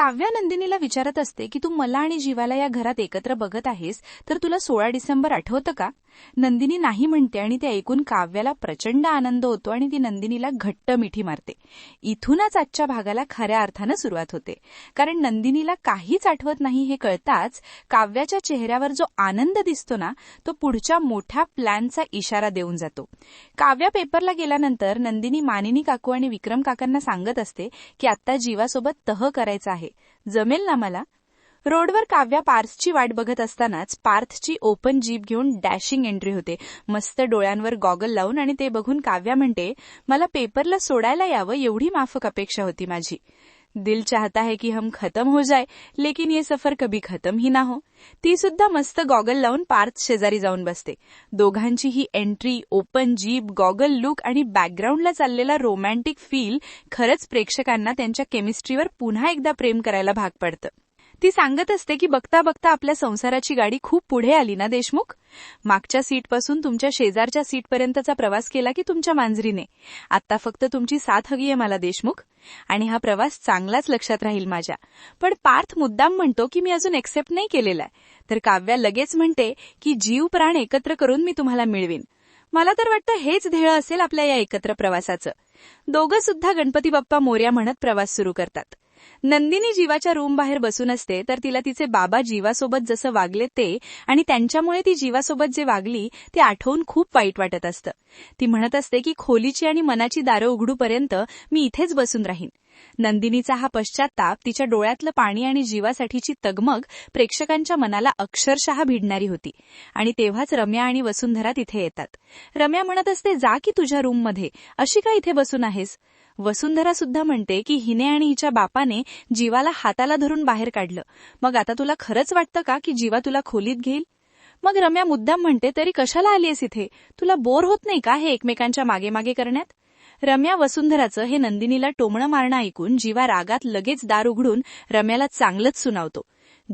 काव्या नंदिनीला विचारत असते की तू मला आणि जीवाला या घरात एकत्र बघत आहेस तर तुला सोळा डिसेंबर आठवतं का? नंदिनी नाही म्हणते आणि ते ऐकून काव्याला प्रचंड आनंद होतो आणि ती नंदिनीला घट्ट मिठी मारते. इथूनच आजच्या भागाला खऱ्या अर्थानं सुरुवात होते. कारण नंदिनीला काहीच आठवत नाही हे कळताच काव्याच्या चेहऱ्यावर जो आनंद दिसतो ना तो पुढच्या मोठ्या प्लॅनचा इशारा देऊन जातो. काव्या पेपरला गेल्यानंतर नंदिनी मानिनी काकू आणि विक्रम काकांना सांगत असते की आता जीवासोबत तह करायचा आहे. जमेल ना मला? रोडवर काव्या पार्थची वाट बघत असतानाच पार्थची ओपन जीप घेऊन डॅशिंग एंट्री होते. मस्त डोळ्यांवर गॉगल लावून आणि ते बघून काव्या म्हणते मला पेपरला सोडायला यावं एवढी माफक अपेक्षा होती माझी. दिल चाहता है की हम खत्म हो जाए लेकिन ये सफर कभी खत्म ही ना हो. ती सुद्धा मस्त गॉगल लावून पार्थ शेजारी जाऊन बसते. दोघांची ही entry open jeep goggle look आणि बॅकग्राऊंडला चाललेला रोमॅन्टिक फील खरंच प्रेक्षकांना त्यांच्या केमिस्ट्रीवर पुन्हा एकदा प्रेम करायला भाग पडतं. ती सांगत असते की बघता बघता आपल्या संसाराची गाडी खूप पुढे आली ना देशमुख? मागच्या सीटपासून तुमच्या शेजारच्या सीटपर्यंतचा प्रवास केला की तुमच्या मांजरीने? आता फक्त तुमची साथ हवी आहे मला देशमुख. आणि हा प्रवास चांगलाच लक्षात राहील माझ्या. पण पार्थ मुद्दाम म्हणतो की मी अजून एक्सेप्ट नाही केलेला आहे. तर काव्या लगेच म्हणते की जीव प्राण एकत्र करून मी तुम्हाला मिळवीन. मला तर वाटतं हेच ध्येय असेल आपल्या या एकत्र प्रवासाचं. दोघं सुद्धा गणपती बाप्पा मोर्या म्हणत प्रवास सुरू करतात. नंदिनी जीवाच्या रूम बाहेर बसून असते तर तिला तिचे बाबा जीवासोबत जसं वागले ते आणि त्यांच्यामुळे ती जीवासोबत जे वागली ते आठवून खूप वाईट वाटत असतं. ती म्हणत असते की खोलीची आणि मनाची दारं उघडूपर्यंत मी इथेच बसून राहीन. नंदिनीचा हा पश्चाताप तिच्या डोळ्यातलं पाणी आणि जीवासाठीची तगमग प्रेक्षकांच्या मनाला अक्षरशः भिडणारी होती. आणि तेव्हाच रम्या आणि वसुंधरा तिथे येतात. रम्या म्हणत असते जा की तुझ्या रूममध्ये. अशी का इथे बसून आहेस? वसुंधरा सुद्धा म्हणते की हिने आणि हिच्या बापाने जीवाला हाताला धरून बाहेर काढलं. मग आता तुला खरंच वाटतं का की जीवा तुला खोलीत घेईल? मग रम्या मुद्दाम म्हणते तरी कशाला आलीयस इथे? तुला बोर होत नाही का हे एकमेकांच्या मागे मागे करण्यात? रम्या वसुंधराचं हे नंदिनीला टोमणं मारणं ऐकून जीवा रागात लगेच दार उघडून रम्याला चांगलंच सुनावतो.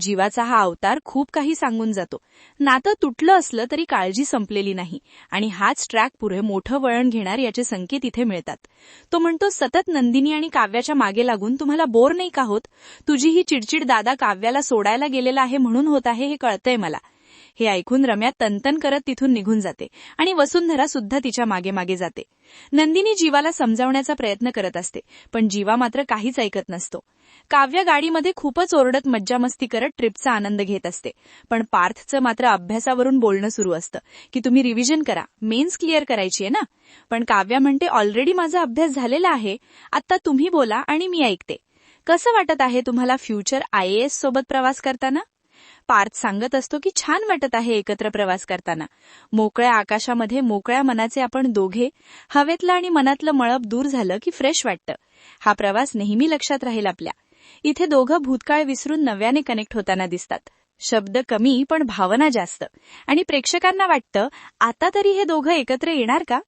जीवाचा हा अवतार खूप काही सांगून जातो. नातं तुटलं असलं तरी काळजी संपलेली नाही आणि हाच ट्रॅक पुढे मोठं वळण घेणार याचे संकेत इथे मिळतात. तो म्हणतो सतत नंदिनी आणि काव्याच्या मागे लागून तुम्हाला बोर नाही का होत? तुझी ही चिडचिड दादा काव्याला सोडायला गेलेला आहे म्हणून होत आहे हे कळतंय मला. हे ऐकून रम्या तनतन करत तिथून निघून जाते आणि वसुंधरा सुद्धा तिच्यामागे मागे जाते. नंदिनी जीवाला समजावण्याचा प्रयत्न करत असते पण जीवा मात्र काहीच ऐकत नसतो. काव्य गाडीमध्ये खूपच ओरडत मज्जामस्ती करत ट्रिपचा आनंद घेत असते पण पार्थचं मात्र अभ्यासावरून बोलणं सुरू असतं की तुम्ही रिव्हिजन करा मेन्स क्लिअर करायची आहे ना? पण काव्या म्हणते ऑलरेडी माझा अभ्यास झालेला आहे आता तुम्ही बोला आणि मी ऐकते. कसं वाटत आहे तुम्हाला फ्युचर आयएएस सोबत प्रवास करताना? पार्थ सांगत असतो की छान वाटत आहे एकत्र प्रवास करताना. मोकळ्या आकाशामध्ये मोकळ्या मनाचे आपण दोघे हवेतलं आणि मनातलं मळप दूर झालं की फ्रेश वाटतं. हा प्रवास नेहमी लक्षात राहील आपल्या. इथे दोघं भूतकाळ विसरून नव्याने कनेक्ट होताना दिसतात. शब्द कमी पण भावना जास्त. आणि प्रेक्षकांना वाटतं आता तरी हे दोघं एकत्र येणार का?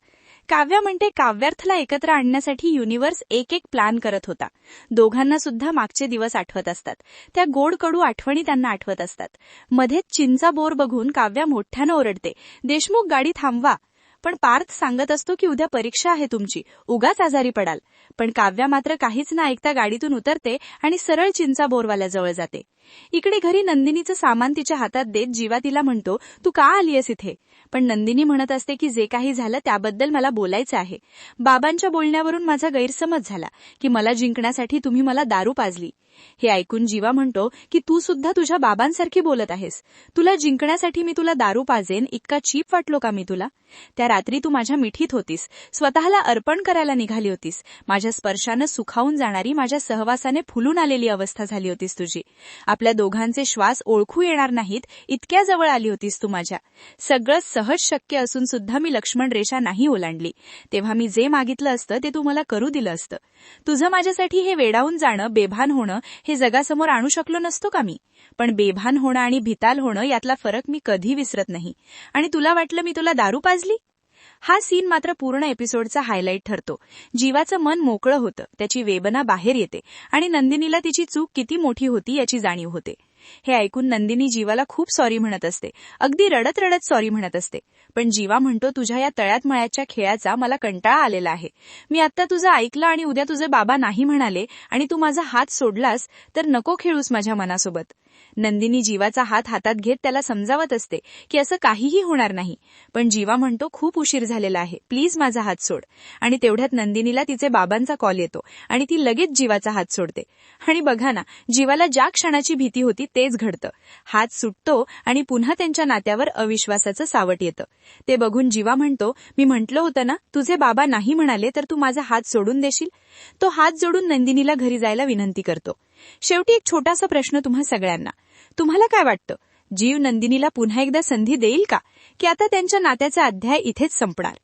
काव्या म्हणते काव्यार्थला एकत्र आणण्यासाठी युनिव्हर्स एक एक प्लॅन करत होता. दोघांना सुद्धा मागचे दिवस आठवत असतात. त्या गोड कडू आठवणी त्यांना आठवत असतात. मध्येच चिंचा बोर बघून काव्या मोठ्यानं ओरडते देशमुख गाडी थांबवा. पण पार्थ सांगत असतो की उद्या परीक्षा आहे तुमची. उगाच आजारी पडाल. पण काव्या मात्र काहीच ना ऐकता गाडीतून उतरते आणि सरळ चिंचा बोरवाल्याजवळ जाते. इकडे घरी नंदिनीचं सामान तिच्या हातात देत जीवा तिला म्हणतो तू का आलीयस इथे? पण नंदिनी म्हणत असते की जे काही झालं त्याबद्दल मला बोलायचं आहे. बाबांच्या बोलण्यावरून माझा गैरसमज झाला की मला जिंकण्यासाठी तुम्ही मला दारू पाजली. हे ऐकून जीवा म्हणतो की तू सुद्धा तुझ्या बाबांसारखी बोलत आहेस. तुला जिंकण्यासाठी मी तुला दारू पाजेन इतका चीप वाटलो का मी तुला? त्या रात्री तू माझ्या मिठीत होतीस. स्वतःला अर्पण करायला निघाली होतीस. माझ्या स्पर्शानं सुखावून जाणारी माझ्या सहवासाने फुलून आलेली अवस्था झाली होतीस तुझी. आपल्या दोघांचे श्वास ओळखू येणार नाहीत इतक्या जवळ आली होतीस तू माझ्या. सगळं सहज शक्य असून सुद्धा मी लक्ष्मण रेषा नाही ओलांडली. तेव्हा मी जे मागितलं असतं ते तू मला करू दिलं असतं. तुझं माझ्यासाठी हे वेडावून जाणं बेभान होणं हे जगासमोर आणू शकलो नसतो का मी? पण बेभान होणं आणि भिताल होणं यातला फरक मी कधी विसरत नाही. आणि तुला वाटलं मी तुला दारू पाजली? हा सीन मात्र पूर्ण एपिसोडचा हायलाईट ठरतो. जीवाचं मन मोकळं होतं. त्याची वेबना बाहेर येते. आणि नंदिनीला तिची चूक किती मोठी होती याची जाणीव होते. हे ऐकून नंदिनी जीवाला खूप सॉरी म्हणत असते. अगदी रडत रडत सॉरी म्हणत असते. पण जीवा म्हणतो तुझ्या या तळ्यात मळ्याच्या खेळाचा मला कंटाळा आलेला आहे. मी आता तुझं ऐकलं आणि उद्या तुझे बाबा नाही म्हणाले आणि तू माझा हात सोडलास तर नको खेळूस माझ्या मनासोबत. नंदिनी जीवाचा हात हातात घेत त्याला समजावत असते की असं काहीही होणार नाही. पण जीवा म्हणतो खूप उशीर झालेला आहे. प्लीज माझा हात सोड. आणि तेवढ्यात नंदिनीला तिचे बाबांचा कॉल येतो आणि ती लगेच जीवाचा हात सोडते. आणि बघा ना जीवाला ज्या क्षणाची भीती होती तेच घडतं. हात सुटतो आणि पुन्हा त्यांच्या नात्यावर अविश्वासाचं सावट येतं. ते बघून जीवा म्हणतो मी म्हटलं होतं ना तुझे बाबा नाही म्हणाले तर तू माझा हात सोडून देशील? तो हात जोडून नंदिनीला घरी जायला विनंती करतो. शेवटी एक छोटासा प्रश्न तुम्हा सगळ्यांना. तुम्हाला काय वाटतं? जीव नंदिनीला पुन्हा एकदा संधी देईल का? की आता त्यांच्या नात्याचा अध्याय इथेच संपणार?